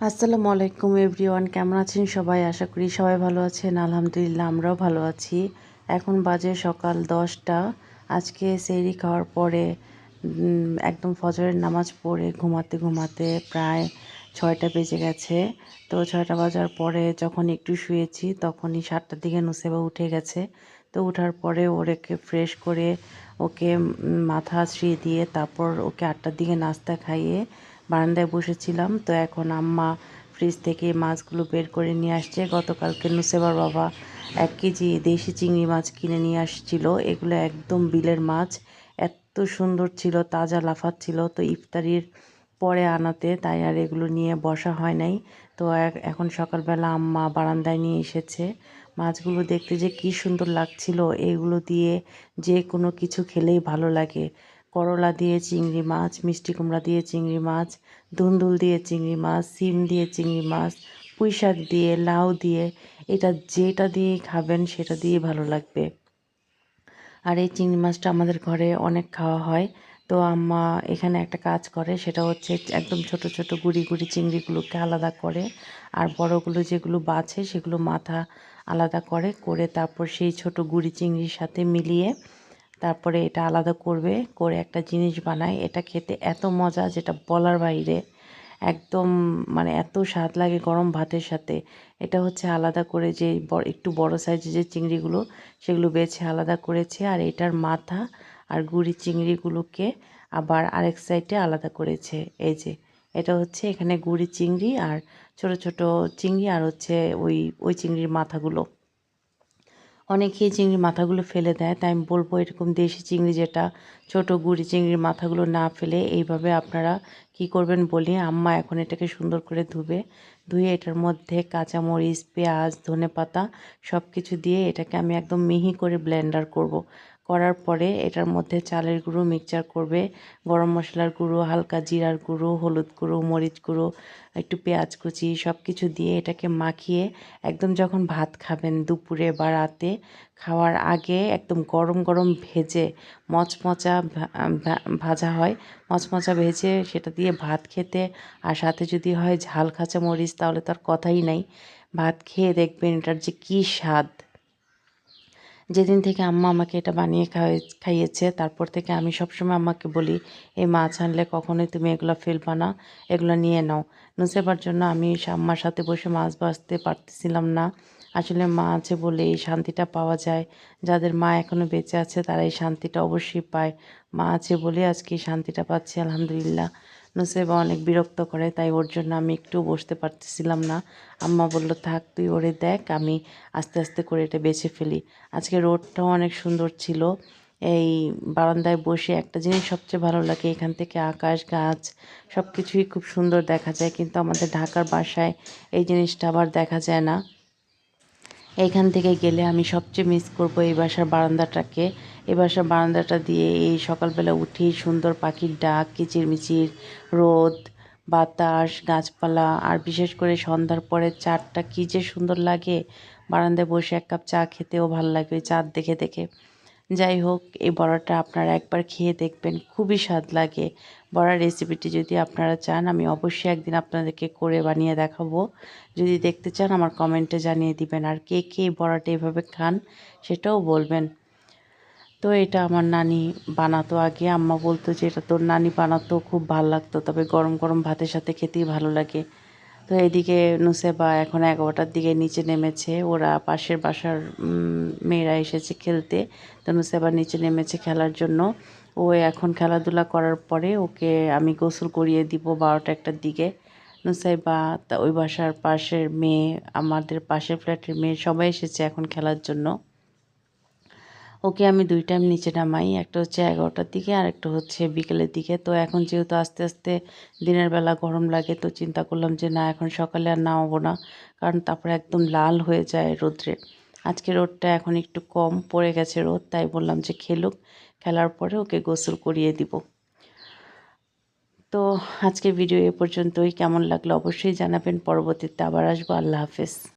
আসসালামু আলাইকুম এভরিওয়ান, কেমন আছেন সবাই? আশা করি সবাই ভালো আছেন। আলহামদুলিল্লাহ, আমরাও ভালো আছি। এখন বাজে সকাল দশটা। আজকে সেরি খাওয়ার পরে একদম ফজরের নামাজ পড়ে ঘুমাতে ঘুমাতে প্রায় ছয়টা বেজে গেছে। তো ছয়টা বাজার পরে যখন একটু শুয়েছি, তখনই সাতটার দিকে নুসেবা উঠে গেছে। তো ওঠার পরে ওরেকে ফ্রেশ করে ওকে মাথা আশ্রিয়ে দিয়ে তারপর ওকে আটটার দিকে নাস্তা খাইয়ে বারান্দায় বসেছিলাম। তো এখন আম্মা ফ্রিজ থেকে মাছগুলো বের করে নিয়ে আসছে। গতকালকে নুসেবার বাবা এক কেজি দেশি চিংড়ি মাছ কিনে নিয়ে আসছিল। এগুলো একদম বিলের মাছ। এত সুন্দর ছিল, তাজা লাফাচ্ছিল তো ইফতারির পরে আনাতে তাই আর এগুলো নিয়ে বসা হয় নাই। তো এখন সকালবেলা আম্মা বারান্দায় নিয়ে এসেছে। মাছগুলো দেখতে যে কি সুন্দর লাগছিল। এগুলো দিয়ে যে কোনো কিছু খেলেই ভালো লাগে। করলা দিয়ে চিংড়ি মাছ, মিষ্টি কুমড়া দিয়ে চিংড়ি মাছ, ধুন্দুল দিয়ে চিংড়ি মাছ, সিম দিয়ে চিংড়ি মাছ পুঁই শাক দিয়ে, লাউ দিয়ে, এটা যেটা দিয়ে খাবেন সেটা দিয়ে ভালো লাগবে। আর এই চিংড়ি মাছটা আমাদের ঘরে অনেক খাওয়া হয়। তো আম্মা এখানে একটা কাজ করে, সেটা হচ্ছে একদম ছোট ছোট গুড়ি গুড়ি চিংড়িগুলোকে আলাদা করে আর বড়গুলো যেগুলো বাছে সেগুলো মাথা আলাদা করে করে তারপর সেই ছোট গুড়ি চিংড়ির সাথে মিলিয়ে তারপরে এটা আলাদা করবে, করে একটা জিনিস বানায়। এটা খেতে এত মজা যেটা বলার বাইরে। একদম মানে এত স্বাদ লাগে গরম ভাতের সাথে। এটা হচ্ছে আলাদা করে যে একটু বড় সাইজের যে চিংড়িগুলো, সেগুলো বেছে আলাদা করেছে। আর এটার মাথা আর গুড়ি চিংড়িগুলোকে আবার আরেক সাইডে আলাদা করেছে। এই যে, এটা হচ্ছে এখানে গুড়ি চিংড়ি আর ছোট ছোট চিংড়ি আর হচ্ছে ওই ওই চিংড়ির মাথাগুলো। অনেকেই চিংড়ির মাথাগুলো ফেলে দেয়, তাই আমি বলব এরকম দেশি চিংড়ি যেটা, ছোট গুড়ি চিংড়ির মাথাগুলো না ফেলে এইভাবে আপনারা কি করবেন বলি, আম্মা এখন এটাকে সুন্দর করে ধুবে, ধুয়ে এটার মধ্যে কাঁচামরিচ, পেঁয়াজ ধনে পাতা সব কিছু দিয়ে এটাকে আমি একদম মিহি করে ব্লেন্ডার করব। করার পরে এটার মধ্যে চালের গুঁড়ো মিক্সচার করবে। গরম মশলার গুঁড়ো, হালকা জিরার গুঁড়ো, হলুদ গুঁড়ো, মরিচ গুঁড়ো, একটু পেঁয়াজ কুচি সব কিছু দিয়ে এটাকে মাখিয়ে একদম যখন ভাত খাবেন দুপুরে বা রাতে, খাওয়ার আগে একদম গরম গরম ভেজে মচমচা ভাজা হয়। মচমচা ভেজে সেটা দিয়ে ভাত খেতে আর সাথে যদি হয় ঝাল খাঁচা মরিচ তাহলে তার কথাই নাই। ভাত খেয়ে দেখবেন এটার যে কী স্বাদ। যেদিন থেকে আম্মা আমাকে এটা বানিয়ে খাইয়েছে, তারপর থেকে আমি সবসময় আম্মাকে বলি, এই মাছ আনলে কখনোই তুমি এগুলো ফেলবা না, এগুলো নিয়ে নাও। নুসেবার জন্য আমি আম্মার সাথে বসে মাছ ভাজতে পারতেছিলাম না। আসলে মা আছে বলে এই শান্তিটা পাওয়া যায়। যাদের মা এখনও বেঁচে আছে তারা এই শান্তিটা অবশ্যই পায়। মা আছে বলে আজকে এই শান্তিটা পাচ্ছি, আলহামদুলিল্লাহ। নুসেবা অনেক বিরক্ত করে, তাই ওর জন্য আমি একটু বসতে পারতেছিলাম না। আম্মা বলল, থাক, তুই ওরে দেখ, আমি আস্তে আস্তে করে এটা বেছে ফেলি। আজকে রোডটাও অনেক সুন্দর ছিল। এই বারান্দায় বসে একটা জিনিস সবচেয়ে ভালো লাগে, এখান থেকে আকাশ, গাছ সব কিছুই খুব সুন্দর দেখা যায়। কিন্তু আমাদের ঢাকার বাসায় এই জিনিসটা আবার দেখা যায় না। এইখান থেকে গেলে আমি সবচেয়ে মিস করব এই বাসার বারান্দাটাকে। এই বাসার বারান্দাটা দিয়ে এই সকালবেলা উঠি সুন্দর পাখির ডাক, কিচিরমিচির, রোদ, বাতাস, গাছপালা, আর বিশেষ করে সন্ধ্যার পরে চারটা কী যে সুন্দর লাগে। বারান্দায় বসে এক কাপ চা খেতেও ভালো লাগে ওই চাঁদ দেখে দেখে। যাই হোক, এই বড়াটা আপনারা একবার খেয়ে দেখবেন, খুবই স্বাদ লাগে। বড়ার রেসিপিটি যদি আপনারা চান, আমি অবশ্যই একদিন আপনাদেরকে করে বানিয়ে দেখাবো। যদি দেখতে চান, আমার কমেন্টে জানিয়ে দিবেন আর কে কে বড়াটা এভাবে খান সেটাও বলবেন। তো এটা আমার নানি বানাতো আগে। আম্মা বলতো যে, এটা তোর নানি বানাতো, খুব ভালো লাগতো, তবে গরম গরম ভাতের সাথে খেতেই ভালো লাগে। তো এদিকে নুসেবা এখন এগারোটার দিকে নিচে নেমেছে। ওরা পাশের বাসার মেয়েরা এসেছে খেলতে। তো নুসেবা নিচে নেমেছে খেলার জন্য। ও এখন খেলাধুলা করার পরে ওকে আমি গোসল করিয়ে দিব বারোটা একটার দিকে। নুসাইবা, তা ওই বাসার পাশের মেয়ে, আমাদের পাশের ফ্ল্যাটের মেয়ে, সবাই এসেছে এখন খেলার জন্য। ওকে আমি দুই টাইম নিচে নামাই, একটা হচ্ছে এগারোটার দিকে আর একটা হচ্ছে বিকেলের দিকে। তো এখন যেহেতু আস্তে আস্তে দিনের বেলা গরম লাগে, তো চিন্তা করলাম যে না, এখন সকালে আর নামাবো না, কারণ তারপরে একদম লাল হয়ে যায় রোদ্রে। আজকে রোদটা এখন একটু কম, পড়ে গেছে রোদ, তাই বললাম যে খেলুক। খেলার পরে ওকে গোসল করিয়ে দিব। তো আজকে ভিডিও এ পর্যন্তই। কেমন লাগল অবশ্যই জানাবেন। পরবর্তীতে আবার আসব। আল্লাহ হাফেজ।